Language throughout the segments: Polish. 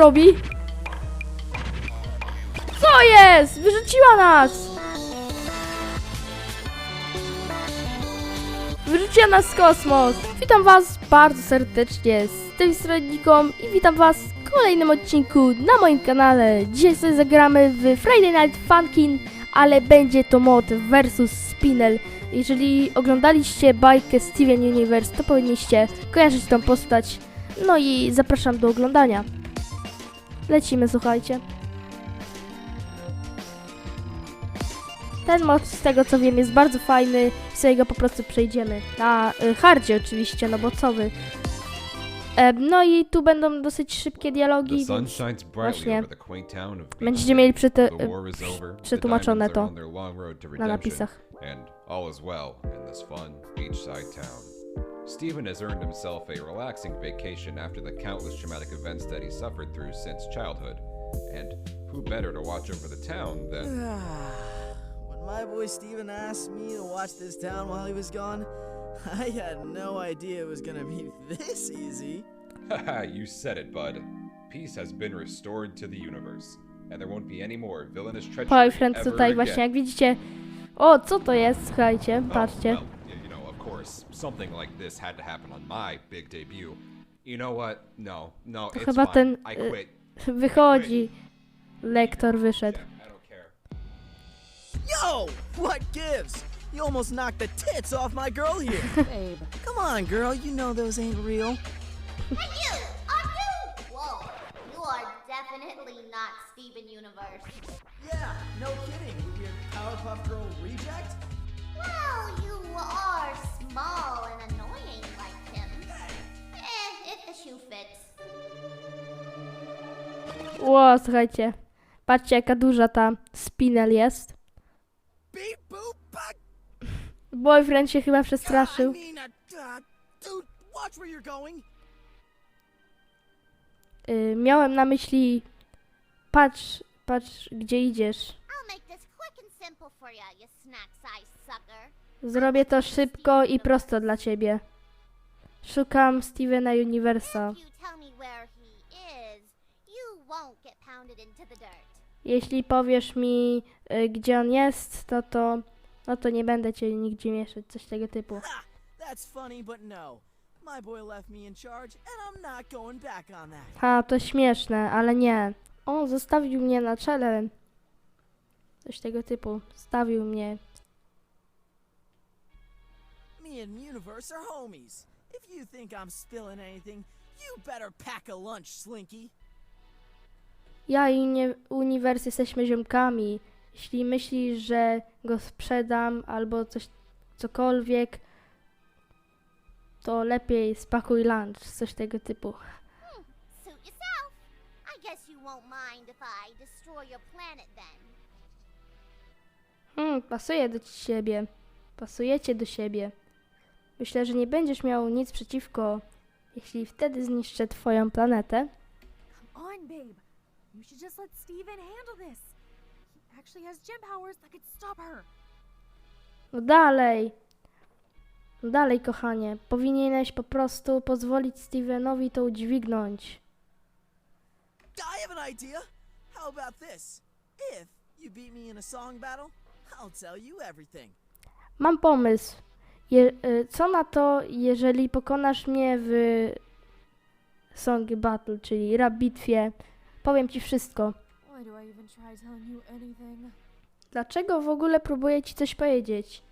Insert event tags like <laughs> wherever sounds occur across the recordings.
robi? Co jest? Wyrzuciła nas! Wyrzuciła nas w kosmos! Witam was bardzo serdecznie z tej strony i witam was w kolejnym odcinku na moim kanale. Dzisiaj sobie zagramy w Friday Night Funkin', ale będzie to mod versus Spinel. Jeżeli oglądaliście bajkę Steven Universe, to powinniście kojarzyć tą postać. No i zapraszam do oglądania. Lecimy, słuchajcie. Ten mod, z tego co wiem, jest bardzo fajny. Sobie go po prostu przejdziemy. Na y, hardzie oczywiście, no bo co wy. Em, no i tu będą dosyć szybkie dialogi, więc właśnie będziecie mieli przy te, The war is over. The przetłumaczone to na napisach. And all is well in this fun beachside town. Stephen has earned himself a relaxing vacation after the countless traumatic events that he suffered through since childhood. And who better to watch over the town than <sighs> when my boy Steven asked me to watch this town while he was gone, <laughs> I had no idea it was gonna be <laughs> this easy. Haha, you said it, bud. Peace has been restored to the universe, and there won't be any more villainous treachery Boyfriend ever tutaj again. właśnie, jak widzicie. O, co to jest? Słuchajcie, Oh, patrzcie. well, y- you know, of course, something like this had to happen on my big debut. You know what? No, no, it's chyba fine. ten, I y- quit. Wychodzi. Lektor wyszedł. I don't care. Yo, what gives? You almost knocked the tits off my girl here. <laughs> Babe, Come on, girl, you know those ain't real. Hey you! Are you? Whoa, you are definitely not Steven Universe. Yeah, no kidding, you weird Powerpuff Girl reject. Well, Ło, słuchajcie. Patrzcie, jaka duża ta spinel jest. Boyfriend się chyba przestraszył. mean, uh, uh, dude, watch where you're going. Y, miałem na myśli... Patrz, patrz, gdzie idziesz. Zrobię to szybko i prosto dla ciebie. Szukam Stevena Universa. If you tell me where he is, you won't get pounded into the dirt. Jeśli powiesz mi, y, gdzie on jest, to to... No to nie będę cię nigdzie mieszać, coś tego typu. Ha! That's funny, but no. My boy left me in charge, and I'm not going back on that. Ha, to śmieszne, ale nie. On zostawił mnie na czele. Coś tego typu. Stawił mnie. Me and Universe are homies. If you think I'm spilling anything, you better pack a lunch, Slinky. Ja i nie, Uniwers jesteśmy ziomkami. Jeśli myślisz, że go sprzedam albo coś, cokolwiek, to lepiej spakuj lunch, coś tego typu. Suit yourself. I guess you won't mind if I destroy your planet then. Hmm, pasuje do siebie. Pasujecie do siebie. Myślę, że nie będziesz miał nic przeciwko, jeśli wtedy zniszczę twoją planetę. come on, babe. You should just let Steven handle this. He actually has gem powers that could stop her. No dalej. No dalej, kochanie. Powinieneś po prostu pozwolić Stevenowi to udźwignąć. I have an idea. How about this? If you beat me in a song battle, I'll tell you everything. Mam pomysł. Je, y, co na to, jeżeli pokonasz mnie w Song Battle, czyli rap bitwie? Powiem ci wszystko. Dlaczego w ogóle próbuję ci coś powiedzieć?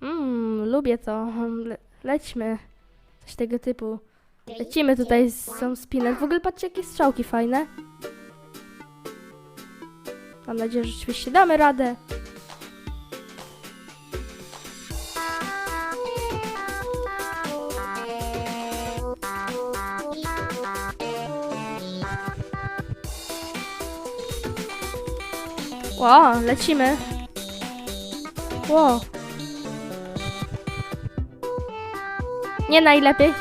Mmm, lubię to. Le lećmy. Coś tego typu. Lecimy tutaj z są spinner. W ogóle patrzcie, jakie strzałki fajne. Mam nadzieję, że rzeczywiście damy radę. Ło, lecimy. Ło. Nie najlepiej.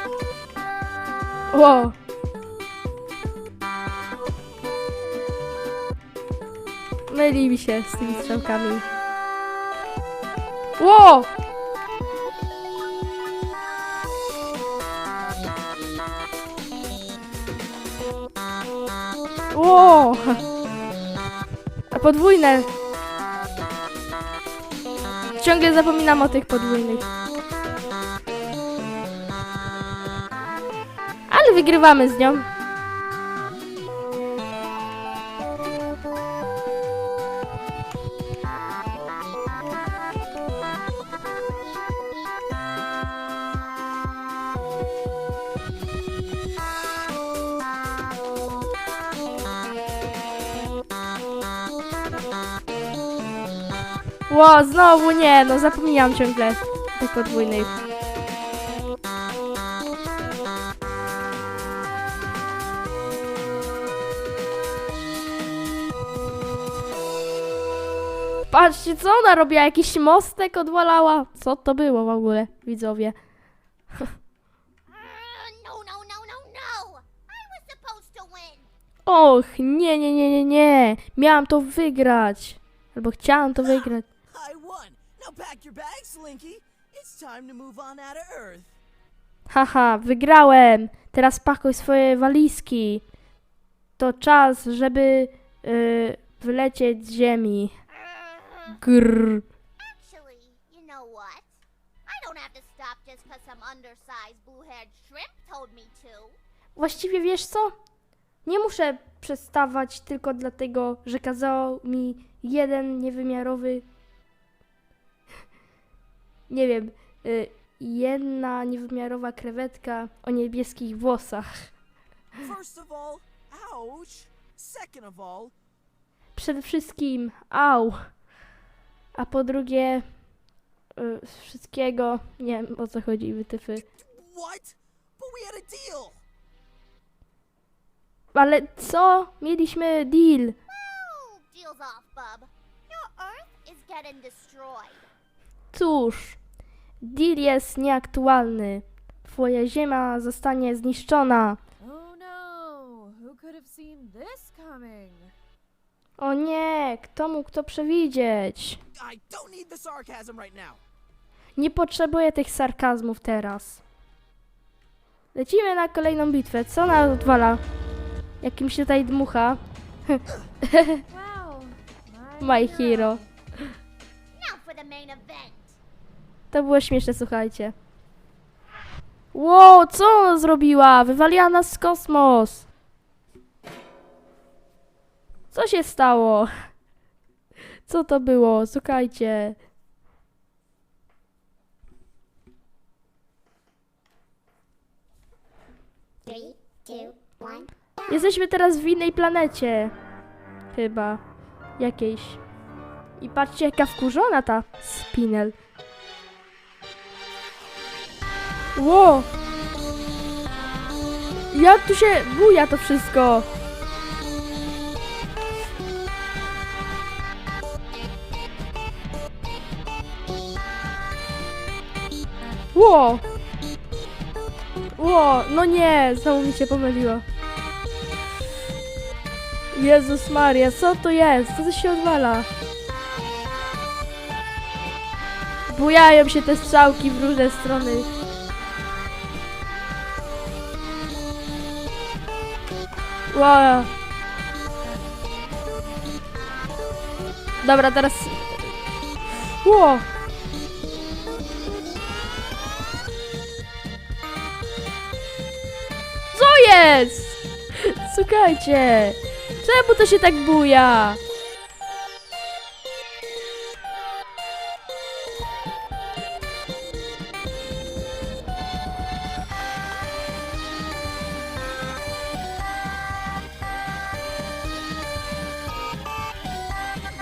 Ło. Myli mi się z tymi strzałkami. Ło! Ło! Podwójne. Ciągle zapominam o tych podwójnych. Ale wygrywamy z nią. Ło, znowu nie, no zapomniałam ciągle tych podwójnych. Patrzcie, co ona robiła? Jakiś mostek odwalała? Co to było w ogóle, widzowie? <laughs> No, no, no! Och, nie, nie, nie, nie, nie. Miałam to wygrać. Albo chciałam to wygrać. I won. Now pack your bags, Slinky. It's time to move on out of Earth. Haha, wygrałem. Teraz pakuj swoje walizki. To czas, żeby y, wylecieć z ziemi. Grr. Actually, you know what? I don't have to stop just 'cause some undersized blue-haired shrimp told me to. Właściwie wiesz co? Nie muszę przestawać tylko dlatego, że kazał mi jeden niewymiarowy. Nie wiem, y, jedna niewymiarowa krewetka o niebieskich włosach. First of all, ouch. Second of all, Przede wszystkim, au. A po drugie, y, z wszystkiego, nie wiem o co chodzi, wytyfy. what? But we had a deal. Ale co? Mieliśmy deal. Deal's off, bub. Your Earth is getting destroyed. Cóż, deal jest nieaktualny. Twoja ziemia zostanie zniszczona. Oh no! Who could have seen this coming? O nie, kto mógł to przewidzieć? I don't need the sarcasm right now. Nie potrzebuję tych sarkazmów teraz. Lecimy na kolejną bitwę. Co ona odwala? Jakimś tutaj dmucha. <laughs> Wow! My hero. To było śmieszne, słuchajcie. Wow, co ona zrobiła? Wywaliła nas z kosmos. Co się stało? Co to było? Słuchajcie. Jesteśmy teraz w innej planecie. Chyba. Jakiejś. I patrzcie, jaka wkurzona ta Spinel. Ło! Jak tu się buja to wszystko? Ło! Ło, no nie, znowu mi się pomyliło. Jezus Maria, co to jest? Co to się odwala? Bujają się te strzałki w różne strony. Wow. Dobra, teraz... Ło! Co jest? <laughs> Słuchajcie! Czemu to się tak buja?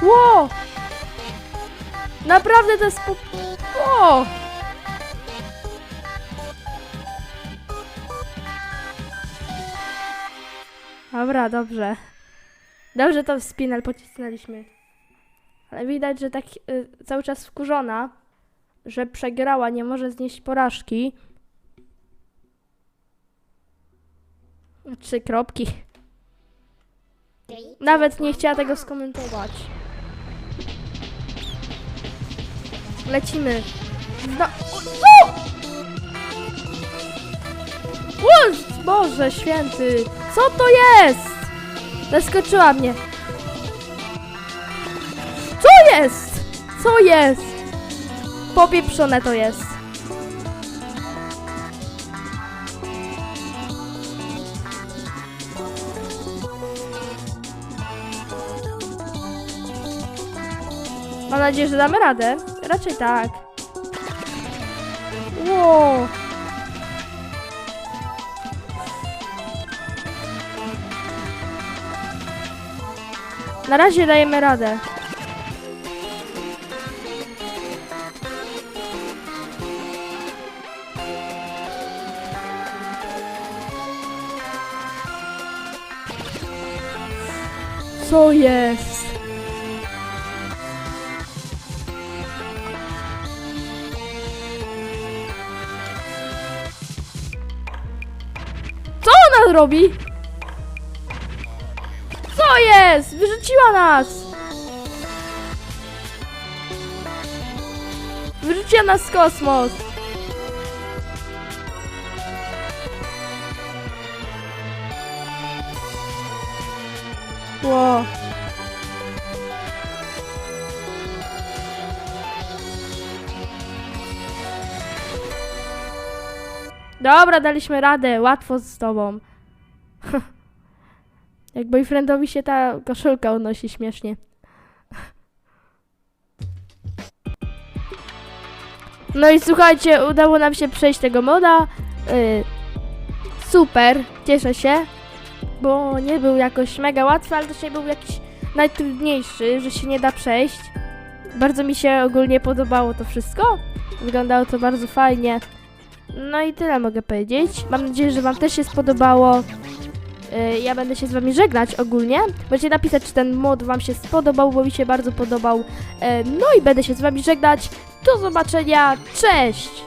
Ło! Naprawdę to jest po... Dobra, dobrze. Dobrze to w spinal pocisnęliśmy. Ale widać, że tak y, cały czas wkurzona, że przegrała, nie może znieść porażki. Trzy kropki. Nawet nie chciała tego skomentować. Lecimy. No. O! O! Boże święty! Co to jest? Zaskoczyła mnie. Co jest? Co jest? Popieprzone to jest. Mam nadzieję, że damy radę. Raczej tak. Wow. Na razie dajemy radę. Co jest? Ona robi? Co jest? Wyrzuciła nas! Wyrzuciła nas w kosmos! Ło. Dobra, daliśmy radę, łatwo z tobą. <laughs> Jak boyfriendowi się ta koszulka unosi śmiesznie. No i słuchajcie, udało nam się przejść tego moda. Yy, super, cieszę się, bo nie był jakoś mega łatwy, ale też nie był jakiś najtrudniejszy, że się nie da przejść. Bardzo mi się ogólnie podobało to wszystko. Wyglądało to bardzo fajnie. No i tyle mogę powiedzieć. Mam nadzieję, że Wam też się spodobało. Yy, Ja będę się z Wami żegnać ogólnie. Możecie napisać, czy ten mod Wam się spodobał, bo mi się bardzo podobał. Yy, No i będę się z Wami żegnać. Do zobaczenia. Cześć!